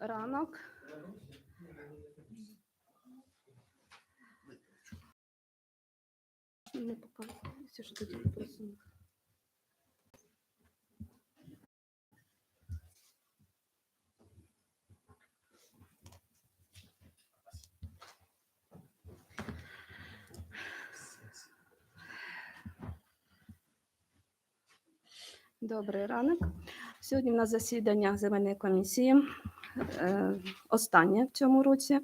ранок. Не показується, що тоді просунув. Добрий ранок. Сьогодні в нас засідання земельної комісії, е, останнє в цьому році.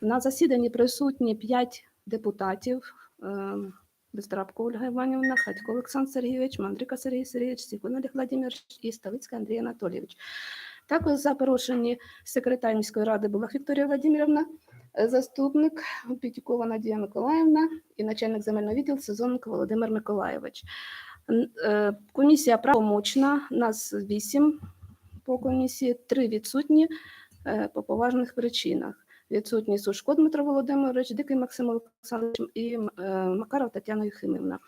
На засіданні присутні 5 депутатів. е, Бездрабко Ольга Іванівна, Хатько Олександр Сергійович, Мандрика Сергій Сергійович, Сікун Олег Владимирович і Ставицький Андрій Анатолійович. Також запрошені секретар міської ради була Вікторія Владимирівна, е, заступник Пітюкова Надія Миколаївна і начальник земельного відділу Сезоненко Володимир Миколаєвич. Е, Комісія правомочна, нас вісім по комісії, три відсутні е, по поважних причинах. Відсутні Сушко Дмитро Володимирович, Дикий Максим Олександрович і е, Макаров Тетяна Юхимівна.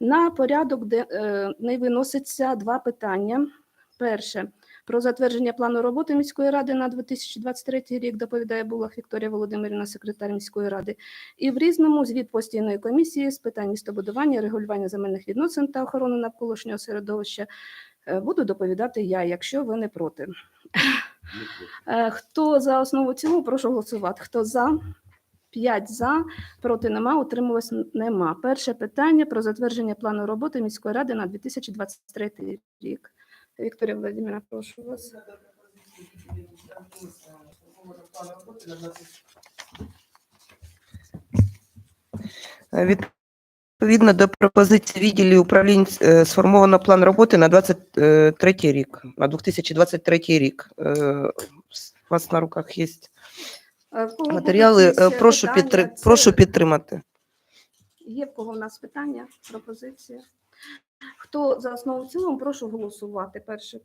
На порядок де не виноситься два питання. Перше про затвердження плану роботи міської ради на 2023 рік доповідає Булах Вікторія Володимирівна, секретар міської ради. І в різному звіт постійної комісії з питань містобудування, регулювання земельних відносин та охорони навколишнього середовища. Е, Буду доповідати я, якщо ви не проти. Е, Хто за основу цілу, прошу голосувати. Хто за? П'ять за, проти нема, утримувалось нема. Перше питання про затвердження плану роботи міської ради на 2023 рік. Вікторія Владимирівна, прошу вас. Відповідно до пропозиції відділів управлінь е, сформовано план роботи на 23 рік, на 2023 рік. Е, У вас на руках є Е, матеріали. Е, Прошу, підтри... Прошу підтримати. Є в кого в нас питання, пропозиція? Хто за основу в цілому, прошу голосувати. Перше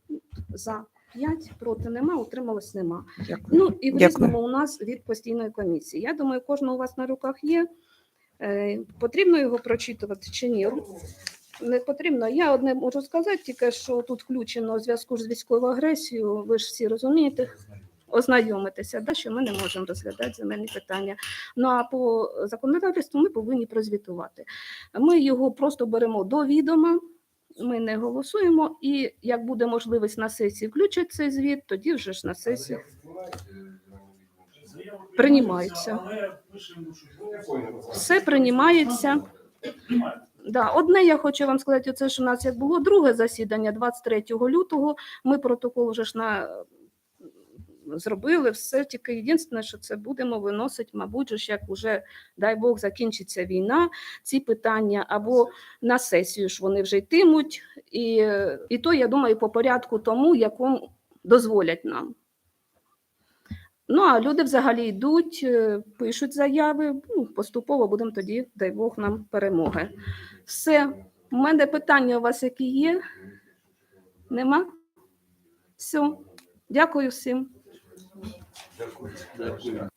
за 5, проти нема, утрималось нема. Дякую. Ну і в різному у нас від постійної комісії. Я думаю, кожного у вас на руках є. Е, Потрібно його прочитувати чи ні? Не потрібно. Я одне можу сказати, тільки що тут включено у зв'язку з військовою агресією. Ви ж всі розумієте, ознайомитися, да, що ми не можемо розглядати земельні питання. Ну а по законодавству ми повинні прозвітувати. Ми його просто беремо до відома. Ми не голосуємо, і як буде можливість на сесії включать цей звіт, тоді вже ж на сесії приймається. Все приймається. Да, одне я хочу вам сказати, оце ж у нас як було друге засідання 23 лютого. Ми протокол вже ж на зробили все. Тільки єдине, що це будемо виносити, мабуть, ж як уже, дай Бог, закінчиться війна, ці питання або на сесію ж вони вже йтимуть. І, і то, я думаю, по порядку тому, якому дозволять нам. Ну, а люди взагалі йдуть, е, пишуть заяви. Ну, поступово будемо тоді, дай Бог, нам перемоги. Все. У мене питання у вас які є? Нема? Все. Дякую всім. Дякую.